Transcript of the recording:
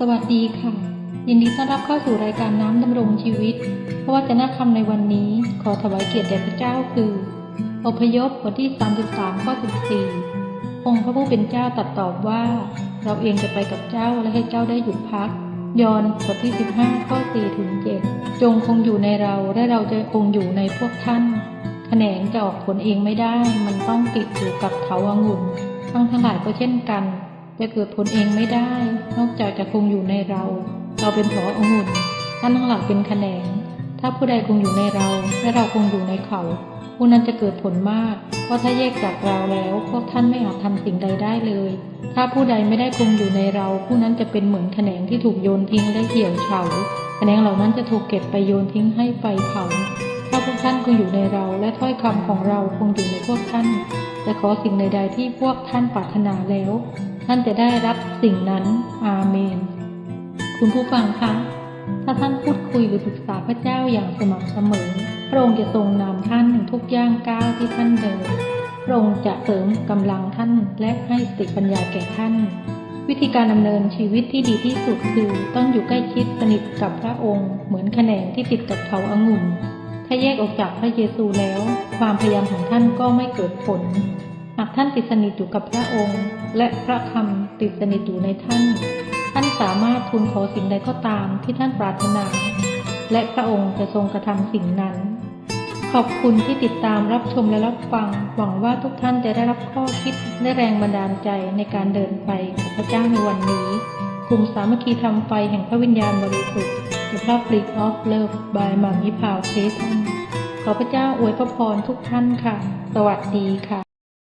สวัสดีค่ะ ยินดีต้อนรับเข้าสู่รายการน้ำดำรงชีวิต เพราะว่าจะน่าคำในวันนี้ ขอถวายเกียรติแด่พระเจ้าคือ อพยพบทที่ 33 ข้อ 14 องค์พระผู้เป็นเจ้าตรัดตอบว่า เราเองจะไปกับเจ้าและให้เจ้าได้หยุดพัก ยอห์นบทที่ 15 ข้อ 4 ถึง 7 จงคงอยู่ในเราและเราจะคงอยู่ในพวกท่านแขนงจะออกผลเองไม่ได้ มันต้องติดอยู่กับเถาองุ่นทั้งทั้งหลายก็เช่นกัน จะเกิดผลเองไม่ได้ นอกจากจะคงอยู่ในเรา เราเป็นเถาองุ่นท่านทั้งหลายเป็นแขนง ถ้าผู้ใดคงอยู่ในเรา และเราคงอยู่ในเขา ผู้นั้นจะเกิดผลมาก เพราะถ้าแยกจากเราแล้วพวกท่านไม่อาจทำสิ่งใดได้เลย ถ้าผู้ใดไม่ได้คงอยู่ในเรา ผู้นั้นจะเป็นเหมือนแขนงที่ถูกโยนทิ้งและเหี่ยวเฉาแขนงเหล่านั้นจะถูกเก็บไปโยนทิ้งให้ไฟเผาถ้าพวกท่านคงอยู่ในเราและถ้อยคำของเราคงอยู่ในพวกท่านและขอสิ่งใดๆที่พวกท่านปรารถนาแล้ว ท่านจะได้รับสิ่งนั้น อาเมน คุณผู้ฟังคะ ถ้าท่านพูดคุยหรือปรึกษาพระเจ้าอย่างสม่ำเสมอ พระองค์จะทรงนำท่านทุกย่างก้าวที่ท่านเดิน พระองค์จะเสริมกำลังท่านและให้สติปัญญาแก่ท่าน วิธีการดำเนินชีวิตที่ดีที่สุดคือต้องอยู่ใกล้ชิดสนิทกับพระองค์ เหมือนแขนงที่ติดกับเถาองุ่น ถ้าแยกออกจากพระเยซูแล้ว ความพยายามของท่านก็ไม่เกิดผล หากท่านติดสนิทอยู่กับพระองค์ และพระคำติดสนิทอยู่ในท่าน ท่านสามารถทูลขอสิ่งใดก็ตามที่ท่านปรารถนา และพระองค์จะทรงกระทำสิ่งนั้น ขอบคุณที่ติดตามรับชมและรับฟัง หวังว่าทุกท่านจะได้รับข้อคิดและแรงบันดาลใจในการเดินไปกับพระเจ้าในวันนี้ กลุ่มสามัคคีทำไฟแห่งพระวิญญาณบริสุทธิ์ The Public of Love by มัมยิพาวเทสันขอพระเจ้าอวยพระพรทุกท่านค่ะ สวัสดีค่ะ